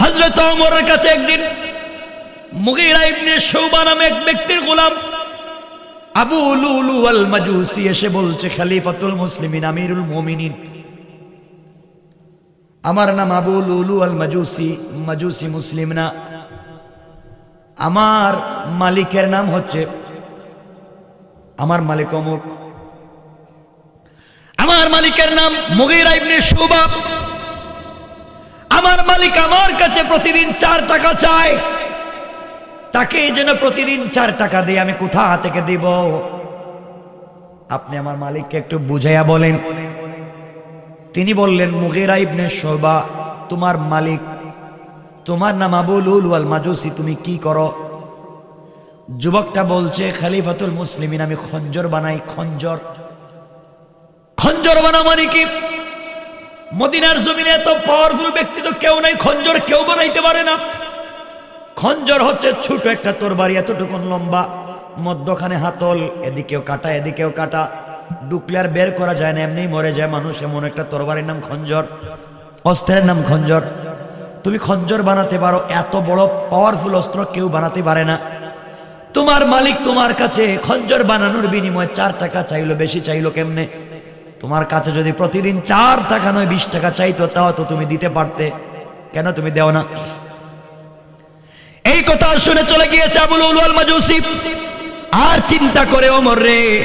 হজরত ওমরের কাছে একদিন মুগিরা ইবনে শৌবা নামে এক ব্যক্তির গোলাম আবু লুলু আল মাজুসি এসে বলছে, খলিফাতুল মুসলিমিন, আমিরুল মুমিনিন। আমার নাম আবু লুলু আল মাজুসি মাজুসি মুসলিম না। আমার মালিকের নাম হচ্ছে, আমার মালিক অমুক। আমার মালিকের নাম মুগিরা ইবনে শৌবা। আমার মালিক আমার কাছে প্রতিদিন চার টাকা চায়। তাকে যেন প্রতিদিন চার টাকা দিয়ে, আমি কোথা থেকে দিব? আপনি আমার মালিককে একটু বুঝাইয়া বলেন। তিনি বললেন, মুগেরা ইবনে শোবা তোমার মালিক, তোমার নাম আবুল উল ওয়াল মাজুসি, তুমি কি করো? যুবকটা বলছে, খালিফাতুল মুসলিমিন, আমি খঞ্জর বানাই, খঞ্জর। খঞ্জর বানা মানে কি? মদিনার জমিনে এত পাওয়ারফুল ব্যক্তি তো কেউ নাই, খঞ্জর কেউ বানাইতে পারে না। খঞ্জর হচ্ছে ছোট একটা তরবারি এতটুকুন লম্বা, মধ্যখানে হাতল, এদিকেও কাটা এদিকেও কাটা। ডুকলে বের করা যায় না এমনি মরে যায় মানুষ, এমন একটা তরবারির নাম খঞ্জর, অস্ত্রের নাম খঞ্জর। তুমি খঞ্জর বানাতে পারো, এত বড় পাওয়ারফুল অস্ত্র কেউ বানাতে পারে না। তোমার মালিক তোমার কাছে খঞ্জর বানানোর বিনিময়ে চার টাকা চাইলো, বেশি চাইলো কেমনে? তোমার কাছে যদি প্রতিদিন চার টাকা নয়, বিশ টাকা চাইতো, তাও তো তুমি দিতে পারতে। কেন তুমি দেও না? এই কথা শুনে চলে গিয়েছে আবুল উল মাজুসি। আর চিন্তা করে, ওমর রে,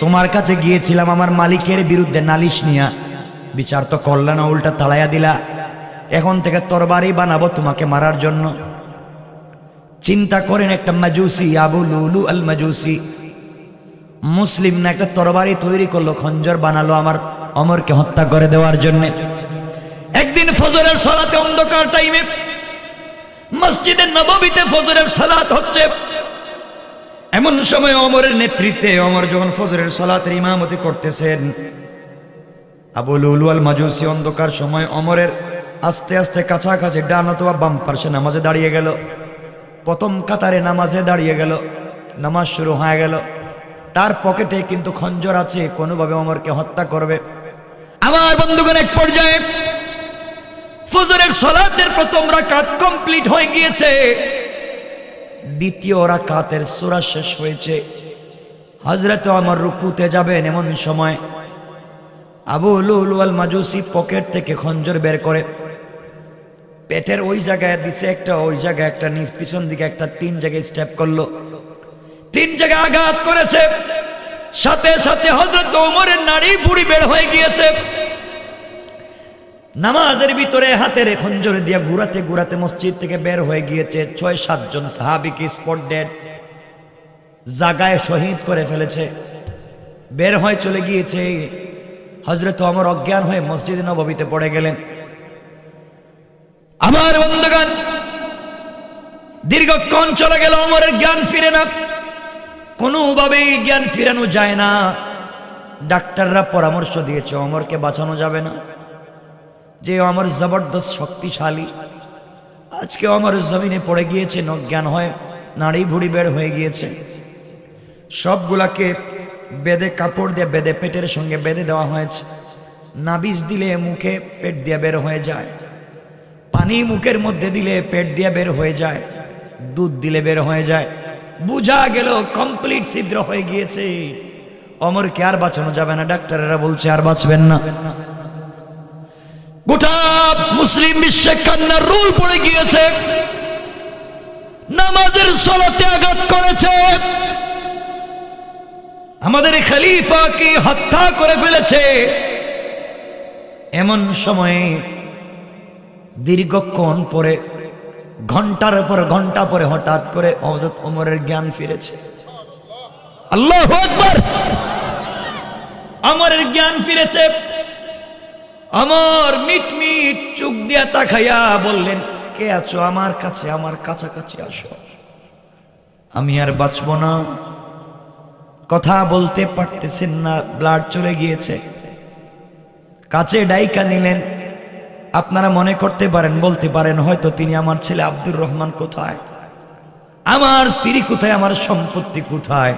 তোমার কাছে গিয়েছিলাম আমার মালিকের বিরুদ্ধে নালিশ নিয়া। বিচার তো করলে না, উল্টা তালাইয়া দিলা। এখন থেকে তরবারি বানাবো তোমাকে মারার জন্য। চিন্তা করেন একটা মাজুসি, আবুল উলু আল মাজুসি। মুসলিম না একটা তরবারি তৈরি করল, খঞ্জর বানালো আমার অমরকে হত্যা করে দেওয়ার জন্য। একদিন ফজরের সলাতে অন্ধকার টাইমে মসজিদে নববীতে ফজরের সালাত হচ্ছে। এমন সময় অমরের নেতৃত্বে, অমর যখন ফজরের সালাতের ইমামতি করতেছেন আবুল উলুয়াল মাজুসি অন্ধকার সময় অমরের আস্তে আস্তে কাছাকাছি ডান অথবা বাম পার্শ্বে নামাজে দাঁড়িয়ে গেল। প্রথম কাতারে নামাজে দাঁড়িয়ে গেল, নামাজ শুরু হয়ে গেল। তার পকেটে কিন্তু খঞ্জর আছে, কোনোভাবে অমরকে হত্যা করবে। আমার বন্ধুগণ, এক পর্যায়ে ফজরের সলাতের প্রথম রাকাত কমপ্লিট হয়ে গিয়েছে। দ্বিতীয় রাকাতের সূরা শেষ হয়েছে। হযরত আমার রুকুতে যাবেন এমন সময় আবু আল মাজুসি পকেট থেকে খঞ্জর বের করে, পেটের ওই জায়গায় দিছে একটা, ওই জায়গায় একটা, নিচ পিছন দিকে একটা, তিন জায়গায় স্টেপ করল। তিন জায়গায় আঘাত করেছে। সাথে সাথে হযরত ওমরের নাড়ি বুড়ি বের হয়ে গিয়েছে। নামাজের ভিতরে হাতের খঞ্জর দিয়া ঘুরাতে ঘুরাতে মসজিদ থেকে বের হয়ে গিয়েছে। ছয় সাতজন সাহাবিকে স্পট ডেড জাগায় শহীদ করে ফেলেছে। বের হয়ে চলে গিয়েছে। হজরত আমার অজ্ঞান হয়ে মসজিদে নববীতে পড়ে গেলেন। আমার বন্ধুগান দীর্ঘক্ষণ চলে গেল অমরের জ্ঞান ফিরে না। কোনোভাবেই জ্ঞান ফিরানো যায় না। ডাক্তাররা পরামর্শ দিয়েছে, অমরকে বাঁচানো যাবে না। যে আমার জবরদস্ত শক্তিশালী। আজকে আমার জমিনে পড়ে গিয়েছে নজ্ঞান হয়, নাড়ি ভুড়ি বের হয়ে গিয়েছে। সবগুলাকে বেদে কাপড় দিয়ে, বেদে পেটের সঙ্গে বেঁধে দেওয়া হয়েছে। নাবিজ দিলে মুখে পেট দিয়ে বের হয়ে যায়। পানি মুখের মধ্যে দিলে পেট দিয়ে বের হয়ে যায়। দুধ দিলে বের হয়ে যায়। বুঝা গেল কমপ্লিট ছিদ্র হয়ে গিয়েছে। অমরকে আর বাঁচানো যাবে না, ডাক্তারেরা বলছে আর বাঁচবেন না। গোটা মুসলিম বিশ্বে কান্নার রোল পড়ে গিয়েছে। নামাজের সলাতে আঘাত করেছে। আমাদের খলিফাকে হত্যা করে ফেলেছে। এমন সময়ে দীর্ঘক্ষণ পরে ঘণ্টার পর ঘণ্টা পরে হঠাৎ করে হযরত ওমরের জ্ঞান ফিরেছে। আল্লাহ আমারের জ্ঞান ফিরেছে। আমার মিট মিট চোখ দিয়া তাকাইয়া বললেন কে আছো আমার কাছে? আমার কাছাকাছি আসো। আমি আর বাঁচব না। কথা বলতে পারতেছেন না ব্লাড চলে গিয়েছে। কাছে ডাইকা নিলেন আপনারা মনে করতে পারেন, বলতে পারেন, হয়তো তিনি আমার ছেলে আব্দুর রহমান কোথায়? আমার স্ত্রী কোথায়? আমার সম্পত্তি কোথায়?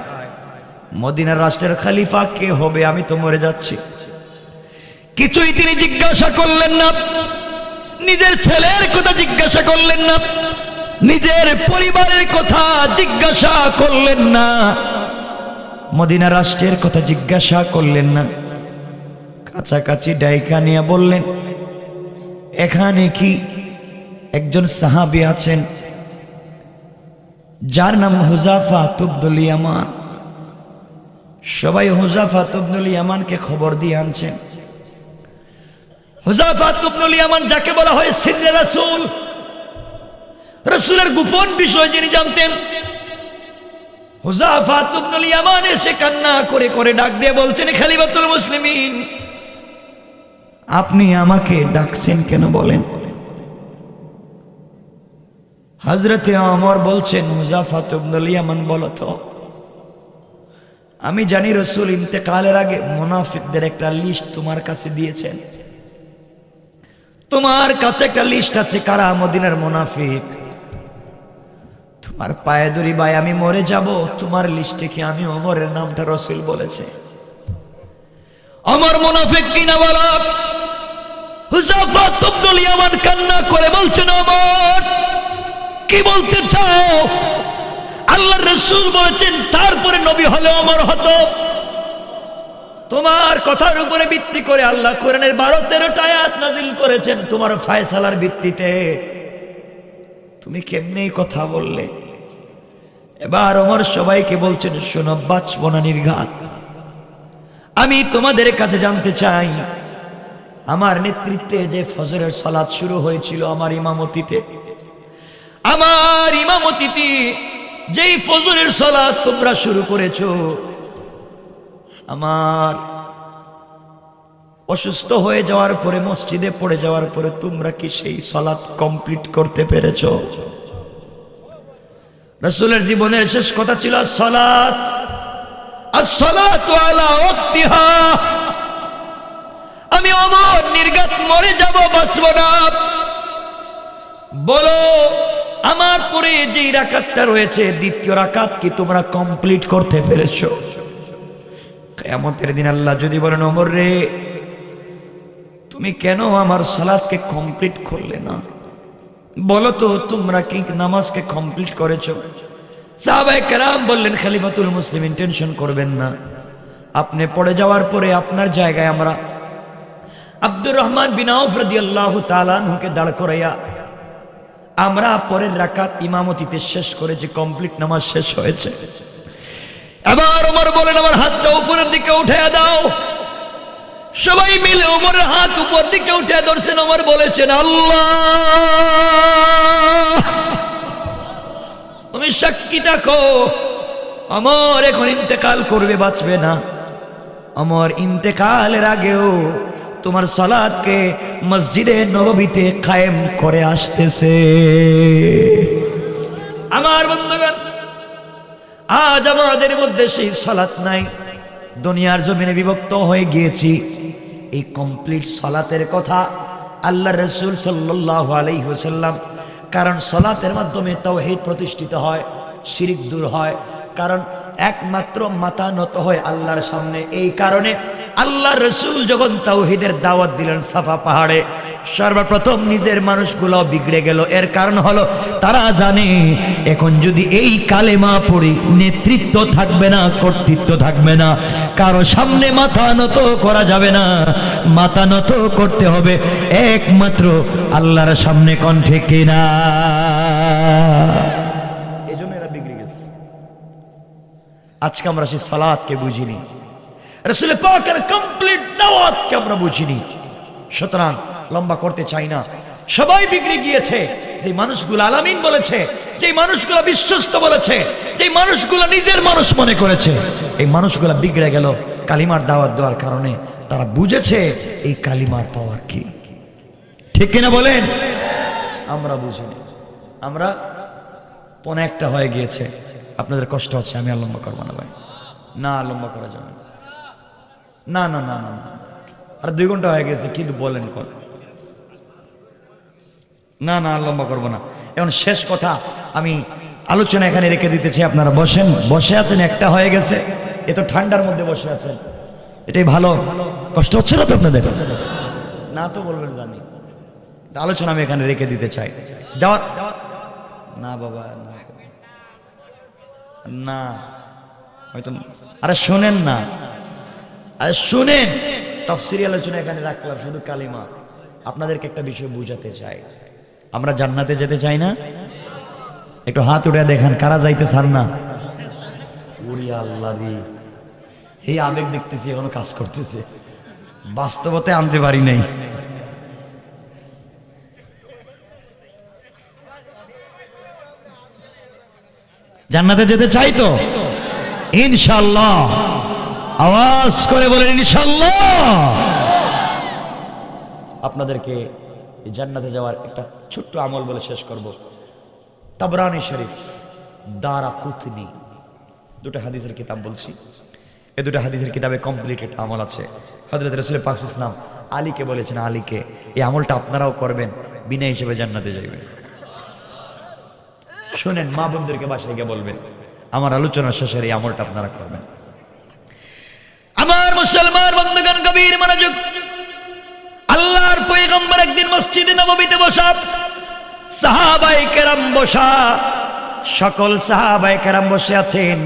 মদিনার রাষ্ট্রের খালিফা কে হবে? আমি তো মরে যাচ্ছি। কিছুই তিনি জিজ্ঞাসা করলেন না। নিজের ছেলের কথা জিজ্ঞাসা করলেন না। নিজের পরিবারের কথা জিজ্ঞাসা করলেন না। মদিনা রাষ্ট্রের কথা জিজ্ঞাসা করলেন না। কাছাকাছি ডাইকা নিয়ে বললেন এখানে কি একজন সাহাবি আছেন? যার নাম হুজাফা তুবদুল ইয়ামান। সবাই হুজাফা তুবনুল ইয়ামানকে খবর দিয়ে আনছেন। হুজাফা তুবনুল ইয়ামান যাকে বলা হয় সিন্নে রাসূল। রাসূলের গোপন বিষয় যিনি জানতেন, হুজাফা তুবনুল ইয়ামান এসে কান্না করে করে ডাক দিয়ে বলছেন খালিফাতুল মুসলিমিন আপনি আমাকে ডাকছেন কেন বলেন? হজরতে অমর বলছেন মুজাফা তুবনুল ইয়ামান বলো তো। আমি জানি রসুল ইন্তেকালের আগে মুনাফিকদের একটা লিস্ট তোমার কাছে দিয়েছেন। তোমার কাছে একটা লিস্ট আছে কারা? মদিনার মুনাফিক। তোমার পায়ে দড়ি ভাই আমি মরে যাব। তোমার লিস্টে কি আমি অমরের নামটা রসুল বলেছে। অমর মুনাফিক কিনা বলা? ইয়ামান কান্না করে বলছেন অমর কি বলতে চাও? আল্লাহ রসুল বলেছেন, তারপরে নবী হলে অমর হতো। তোমার কথার উপরে ভিত্তি করে আল্লাহ কোরআনের বারো তেরোটা আয়াত নাজিল করেছেন তোমার ফায়সালার ভিত্তিতে। তুমি কেমনি কথা বললে? এবার আমার সবাইকে বলছেন, শোনো, বাঁচব না নির্ঘাত। আমি তোমাদের কাছে জানতে চাই। আমার নেতৃত্বে যে ফজরের সালাত শুরু হয়েছিল আমার ইমামতিতে। আমার ইমামতিতে যেই ফজরের সালাত তোমরা শুরু করেছ, আমার অসুস্থ হয়ে যাওয়ার পরে, মসজিদে পড়ে যাওয়ার পরে তোমরা কি সেই সালাত কমপ্লিট করতে পেরেছ? রসুলের জীবনের শেষ কথা ছিল সালাত আসসালাত আলা আমি অমর নির্গাত মরে যাব, বাঁচব না। বলো, আমার পরে যেই রাকাতটা রয়েছে, দ্বিতীয় রাকাত কি তোমরা কমপ্লিট করতে পেরেছ? কেমতের দিন আল্লাহ যদি বলেন, অমর রে, তুমি কেন আমার সালাদকে কমপ্লিট করলে না? বলো তো, তোমরা কি নামাজকে কমপ্লিট করেছ? সাহাবাই কেরাম বললেন, খালিফাতুল মুসলিম টেনশন করবেন না। আপনি পড়ে যাওয়ার পরে আপনার জায়গায় আমরা আব্দুর রহমান বিন আউফ রাদিয়াল্লাহু তাআলা নুকে দাঁড় করাইয়া, আমরা পরের রাকাত ইমামতিতে শেষ করেছি কমপ্লিট নামাজ শেষ হয়েছে। এবার ওমর বলেন, আমার হাতটা উপরের দিকে উঠে দাও। সবাই মিলে ওমরের হাত উপর দিকে উঠে ধরছেন। ওমর বলেছেন, আল্লাহ, তুমি সাক্ষী থাকো আমার এখন ইন্তেকাল করবে, বাঁচবে না। আমার ইন্তেকালের আগেও তোমার সালাদকে মসজিদে নবীতে কায়েম করে আসতেছে। আমার বন্ধুগণ, আজ আমাদের মধ্যে সেই সলাৎ নাই। দুনিয়ার জমিনে বিভক্ত হয়ে গিয়েছি। এই কমপ্লিট সলাতের কথা আল্লাহ রসুল সাল্লাহ আলাইসাল্লাম কারণ সলাতের মাধ্যমে তাও তাওহীদ প্রতিষ্ঠিত হয়, শিরিক দূর হয়। কারণ একমাত্র মাথা নত হয় আল্লাহর সামনে। এই কারণে আল্লাহ রসুল যখন তাওহিদের দাওয়াত দিলেন সাফা পাহাড়ে, সর্বপ্রথম নিজের মানুষগুলো বিগড়ে গেল। এর কারণ হলো, তারা জানে, এখন যদি এই কালেমা পড়ি নেতৃত্ব থাকবে না, কর্তৃত্ব থাকবে না, কারও সামনে মাথা নত করা যাবে না, মাথা নত করতে হবে, একমাত্র আল্লাহর সামনে কণ্ঠে কিনা। এই জন্য এরা বিগড়ে গেছে। আজকে আমরা সেই সালাদকে বুঝিনি। রসুল পাকের কমপ্লিট দাওয়াতকে আমরা বুঝিনি। সুতরাং লম্বা করতে চাই না। সবাই বিগড়ে গিয়েছে। যে মানুষগুলো আলামিন বলেছে যে মানুষগুলো বিশ্বস্ত বলেছে যে মানুষগুলো নিজের মানুষ মনে করেছে, এই মানুষগুলো বিগড়ে গেল কালিমার দাওয়াত দেওয়ার কারণে। তারা বুঝেছে এই কালিমার পাওয়ার কি। ঠিক কিনা বলেন? আমরা বুঝিনি। আমরা পনে একটা হয়ে গিয়েছে। আপনাদের কষ্ট হচ্ছে, আমি আর লম্বা করব না ভাই। না লম্বা করা যাবে না না না না। আর দুই ঘণ্টা হয়ে গেছে, কিন্তু বলেন কর। না না, আর লম্বা করব না। এখন শেষ কথা, আমি আলোচনা এখানে রেখে দিতেছি, আপনারা বসেন। বসে আছেন, একটা হয়ে গেছে। এ তো ঠান্ডার মধ্যে বসে আছেন। এটাই ভালো। কষ্ট হচ্ছে না তো আপনাদের? না তো বলবেন জানি। আলোচনা আমি এখানে রেখে দিতে চাই। যাওয়ার না, বাবা, না। না। হয়তো আরে শোনেন না। আরে শুনেন। তফসিরি আলোচনা এখানে রাখলাম, শুধু কালিমা। আপনাদেরকে একটা বিষয় বুঝাতে চাই। আমরা জান্নাতে যেতে চাই না? একটু হাত উঠে দেখান, কারা যাইতে চান না? আল্লাহ এই আবেগ দেখতেছি, এখনও কাজ করতেছে। বাস্তবতে আনতে পারি নাই। জান্নাতে যেতে চাই তো? ইনশাল্লাহ আওয়াজ করে বলেন ইনশাল্লাহ আপনাদেরকে জান্নাতে যাওয়ার একটা ছোট্ট আমল বলে শেষ করব। তাবরানি শরীফ, দারা কুতনি। দুটো হাদিসের কিতাব বলছি। এই দুটো হাদিসের কিতাবে কমপ্লিট একটা আমল আছে। হজরত রসুল পাক ইসলাম আলীকে বলেছেন, আলীকে, এই আমলটা আপনারাও করবেন, বিনা হিসেবে জান্নাতে যাইবেন। শোনেন, মা বোনদেরকে বাসায় গিয়ে বলবেন, আমার আলোচনা শেষের এই আমলটা আপনারা করবেন। আমার মুসলমান বন্ধুগণ কবির মনোযোগ। আল্লাহর পয়গম্বর একদিন মসজিদে নববীতে বসা, সাহাবাই কেরাম বসা, সকল সাহাবাই কেরাম বসে আছেন।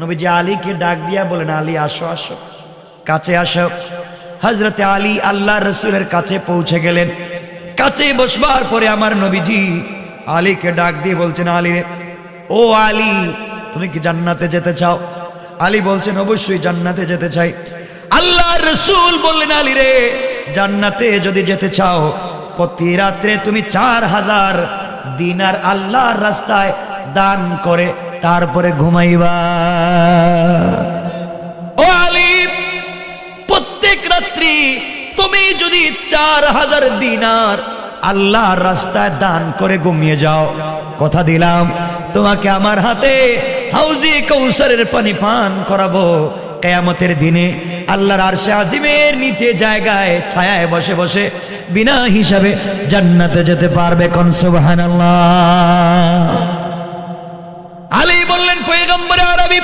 নবীজি আলীকে ডাক দিয়া বলেন, আলী, আসো আসো, কাছে আসো। হজরতে আলী আল্লাহ রসুলের কাছে পৌঁছে গেলেন। কাছে বসবার পরে আমার নবীজি আলীকে ডাক দিয়ে বলছেন, আলী ও আলী, তুমি কি জান্নাতে যেতে চাও? আলী বলছেন, অবশ্যই জান্নাতে যেতে চাই। আল্লাহ রসুল বললেন, আলী রে, জান্নাতে যদি যেতে চাও, প্রতি রাত্রে তুমি চার হাজার দিন আর আল্লাহর রাস্তায় দান করে তারপরে ঘুমাইবা। ও আলী, প্রত্যেক রাত্রি তুমি যদি চার হাজার দিনার আল্লাহর রাস্তায় দান করে ঘুমিয়ে যাও। কথা দিলাম, তোমাকে আমার হাতে হাউজি কৌসারের পানি পান করাবো। কেয়ামতের দিনে আল্লাহর আরশে আজিমের নিচে জায়গায় ছায়ায় বসে বসে বিনা হিসাবে জান্নাতে যেতে পারবে কোন? সুবহানাল্লাহ। আলী বললেন, পয়গম্বরে আরবি,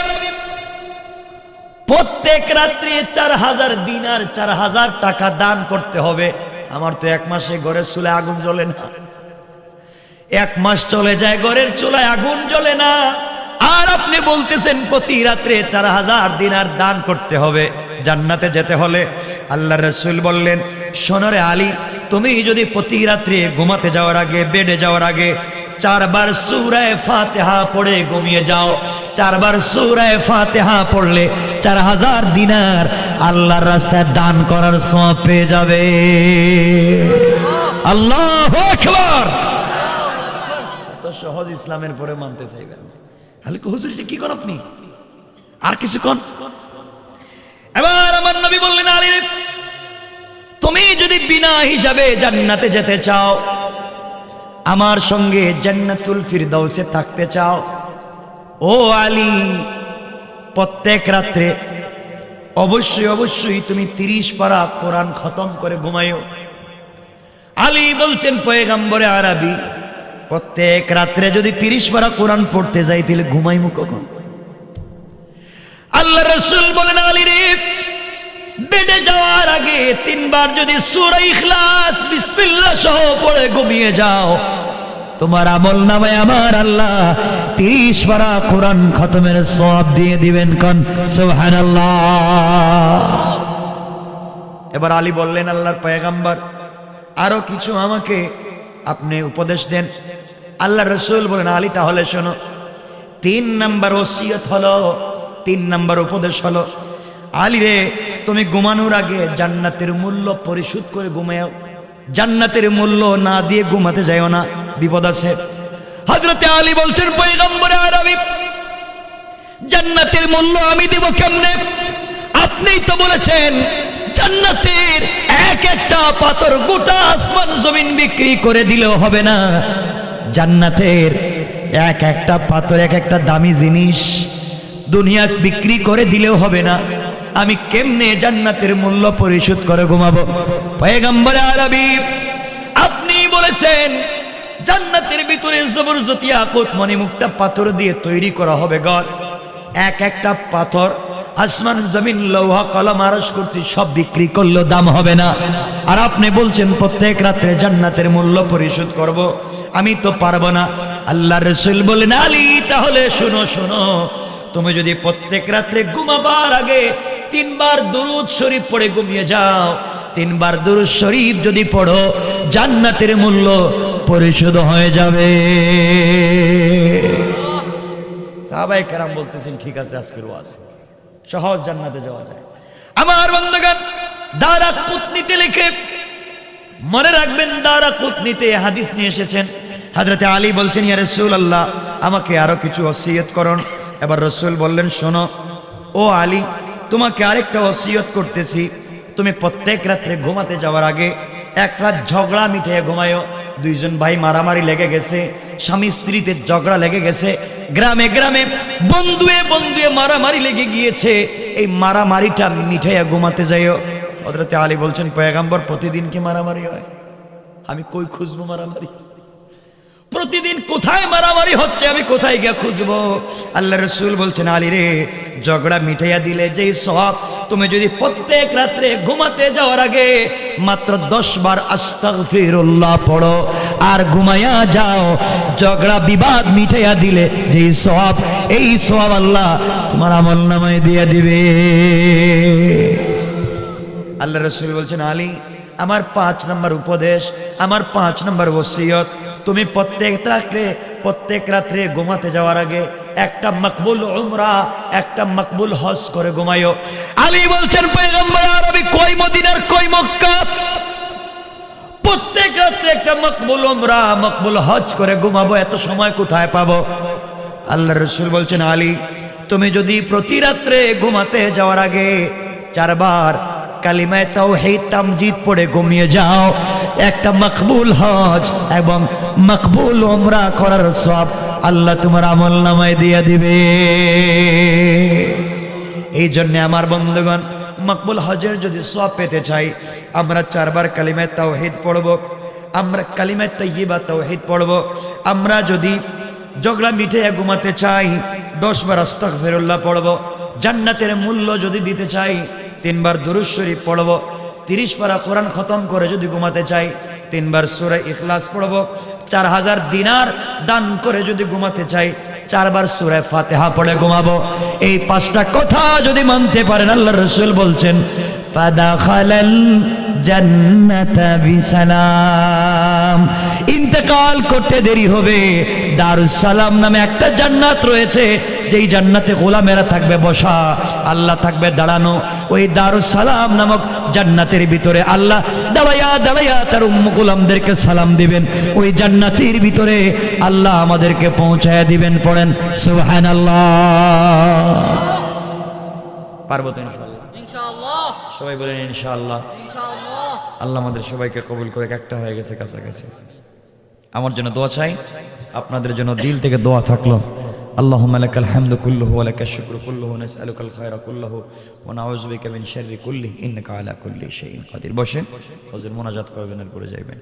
প্রত্যেক রাত্রি চার হাজার দিনার চার হাজার টাকা দান করতে হবে। আমার তো এক মাসে ঘরের চুলে আগুন জ্বলে না। এক মাস চলে যায়, ঘরের চুলায় আগুন জ্বলে না। আর আপনি বলতেছেন, প্রতি রাত্রে চার হাজার দিনার দান করতে হবে। জান্নাতে যেতে হলে আল্লাহ রসুল বললেন সোনরে আলী, তুমি যদি প্রতি রাত্রে ঘুমাতে যাওয়ার আগে, বেডে যাওয়ার আগে চারবার সুরায় ফাতেহা পড়ে ঘুমিয়ে যাও। চারবার সুরায় ফাতেহা পড়লে চার হাজার দিনার আল্লাহর রাস্তায় দান করার সব পেয়ে যাবে। আল্লাহ সহজ ইসলামের পরে মানতে চাইবেন হালকা হুজুর, এটা কি কর আপনি? আর কিছু কন এবার আমার নবী বললেন, আলী তুমি যদি বিনা হিসাবে জান্নাতে যেতে চাও, আমার সঙ্গে জান্নাতুল ফিরদাউসে থাকতে চাও, ও আলী, প্রত্যেক রাত্রে অবশ্যই অবশ্যই তুমি তিরিশ পারা কোরআন খতম করে ঘুমাইও আলী বলছেন, পয়গাম্বরে আরবি প্রত্যেক রাত্রে যদি তিরিশ পারা কোরআন পড়তে যাই, তাহলে ঘুমাইমু কখন? আল্লাহ রসুল বলেন, আলী রে, বেডে যাওয়ার আগে তিনবার যদি সূরা ইখলাস, বিসমিল্লাহ সহ পড়ে ঘুমিয়ে যাও। তোমার আমল নামে আমার আল্লাহ তিরিশ পারা কোরআন খতমের সব দিয়ে দিবেন কন। সুবহানাল্লাহ। এবার আলী বললেন, আল্লাহর পয়গাম্বর, আরও কিছু আমাকে আপনি উপদেশ দেন। আল্লাহ রসুল বলেন, আলী, তাহলে শোনো, তিন নাম্বার ওসিয়ত হলো, তিন নাম্বার উপদেশ হলো, আলী রে, তুমি ঘুমানোর আগে জান্নাতের মূল্য পরিশোধ করে ঘুমাও। জান্নাতের মূল্য না দিয়ে ঘুমাতে যাইও না, বিপদ আছে। হজরতে আলী বলছেন, পয়গম্বরে আরবি, জান্নাতের মূল্য আমি দেব কেমনে? আপনিই তো বলেছেন, জান্নাতের এক একটা পাথর গোটা আসমান জমিন বিক্রি করে দিলেও হবে না। জান্নাতের এক একটা পাথর, এক একটা দামি জিনিস দুনিয়া বিক্রি করে দিলেও হবে না। আমি কেমনে জান্নাতের মূল্য পরিশোধ করে ঘুমাবো? পয়গম্বর আরবি, আপনি বলেছেন, জান্নাতের ভিতরে জবরজতি আকত মণিমুক্তা পাথর দিয়ে তৈরি করা হবে ঘর এক একটা পাথর, আসমান, জমিন, লৌহা, কলম আরস করছি সব বিক্রি করলেও দাম হবে না। আর আপনি বলছেন, প্রত্যেক রাত্রে জান্নাতের মূল্য পরিশোধ করব? আমি তো পারব না। আল্লাহ রসুল বলেন আলী, তাহলে শুনো শুনো। তুমি যদি প্রত্যেক রাত্রে ঘুমাবার আগে তিনবার দুরুদ শরীফ পড়ে ঘুমিয়ে যাও, তিনবার দুরুদ শরীফ যদি পড়ো, জান্নাতের মূল্য পরিশোধ হয়ে যাবে। সাহাবাই কেরাম বলতেছেন, ঠিক আছে, আজকের ওয়াজ। সহজ জান্নাতে যাওয়া যায়। আমার বন্ধুগণ দারা কুতনিতে লিখে মনে রাখবেন দারা কুতনিতে হাদিস নিয়ে এসেছেন। হাজরতে আলী বলছেন, ইয়া রসুল আল্লাহ আমাকে আরও কিছু ওসিয়ত করুন। এবার রসুল বললেন, শোনো, ও আলী, তোমাকে আরেকটা ওসিয়ত করতেছি। তুমি প্রত্যেক রাত্রে ঘুমাতে যাওয়ার আগে এক রাত ঝগড়া মিটিয়ে ঘুমায়ো। দুইজন ভাই মারামারি লেগে গেছে, স্বামী স্ত্রীতে ঝগড়া লেগে গেছে, গ্রামে গ্রামে বন্ধুয়ে বন্ধুয়ে মারামারি লেগে গিয়েছে। এই মারামারিটা মিঠাইয়া ঘুমাতে যাইও। হজরতে আলী বলছেন, পয়গাম্বর, প্রতিদিন কি মারামারি হয়? আমি কই খুঁজবো মারামারি? প্রতিদিন কোথায় মারামারি হচ্ছে আমি কোথায় গিয়ে খুঁজবো? আল্লাহ রসুল বলছেন, আলী রে, ঝগড়া মিঠাইয়া দিলে যেই সব তুমি যদি প্রত্যেক রাত্রে ঘুমাতে যাওয়ার আগে মাত্র দশ বার আস্তাগফিরুল্লাহ পড়ো আর ঘুমাইয়া যাও, ঝগড়া বিবাদ মিঠাইয়া দিলে যেই সব এই সব আল্লাহ তোমার আমল নামায় দিয়ে দিবে। আল্লাহ রসুল বলছেন, আলী, আমার পাঁচ নম্বর উপদেশ, আমার পাঁচ নম্বর ওসিয়ত তুমি প্রত্যেক রাত্রে প্রত্যেক রাত্রে ঘুমাতে যাওয়ার আগে একটা মকবুল উমরা, একটা মকবুল হজ করে ঘুমাইও আলী বলছেন, পয়গম্বর কই মদিনার, কই মক্কা? প্রত্যেক রাত্রে একটা মকবুল উমরা, মকবুল হজ করে ঘুমাবো, এত সময় কোথায় পাবো? আল্লাহ রসুল বলছেন, আলী, তুমি যদি প্রতি রাত্রে ঘুমাতে যাওয়ার আগে চারবার কালিমায় তাওহীদ, তামজিদ পড়ে ঘুমিয়ে যাও। একটা মকবুল হজ এবং মকবুল ওমরা করার সব আল্লাহ তোমার আমল নামায় দিয়ে দিবে। এই জন্য আমার বন্ধুগণ, মকবুল হজের যদি সব পেতে চাই, আমরা চারবার কালিমায় তাওহীদ পড়ব, আমরা কালিমায় তাইয়িবা তাওহীদ পড়ব, আমরা যদি ঝগড়া মিঠে ঘুমাতে চাই দশ বার আস্তাক ফেরুল্লাহ পড়ব, জান্নাতের মূল্য যদি দিতে চাই, তিনবার দুরুজ শরীফ পড়ব, তিরিশ পারা কোরআন খতম করে যদি ঘুমাতে চাই, তিনবার সুরে ইখলাস পড়ব চার হাজার দিনার দান করে যদি ঘুমাতে চাই, চারবার সুরায় ফাতেহা পড়ে ঘুমাবো। এই পাঁচটা কথা যদি মানতে পারেন আল্লাহ রসুল বলছেন ইন্তকাল করতে দেরি হবে। দারুসালাম নামে একটা জান্নাত রয়েছে। যেই জান্নাতে গোলামেরা থাকবে বসা আল্লাহ থাকবে দাঁড়ানো। ওই দারুস সালাম নামক জান্নাতের ভিতরে আল্লাহ দাঁড়াইয়া দাঁড়াইয়া তার উম্ম গোলামদেরকে সালাম দিবেন। ওই জান্নাতের ভিতরে আল্লাহ আমাদেরকে পৌঁছায়া দিবেন পড়েন সুহান আল্লাহ পারব তো ইনশাল্লাহ ইনশাআল্লাহ। সবাই বলেন ইনশাআল্লাহ। ইনশাআল্লাহ। আল্লাহ আমাদের সবাইকে কবুল করে একটা হয়ে গেছে কাছাকাছি। আমার জন্য দোয়া চাই আপনাদের জন্য দিল থেকে দোয়া থাকল। اللهم لك الحمد كله ولك الشكر كله ونسألك الخير كله ونعوذ بك من شر كله إنك على كل شيء قدير বসেন হজের মোনাজাত করবেন এরপরে যাইবেন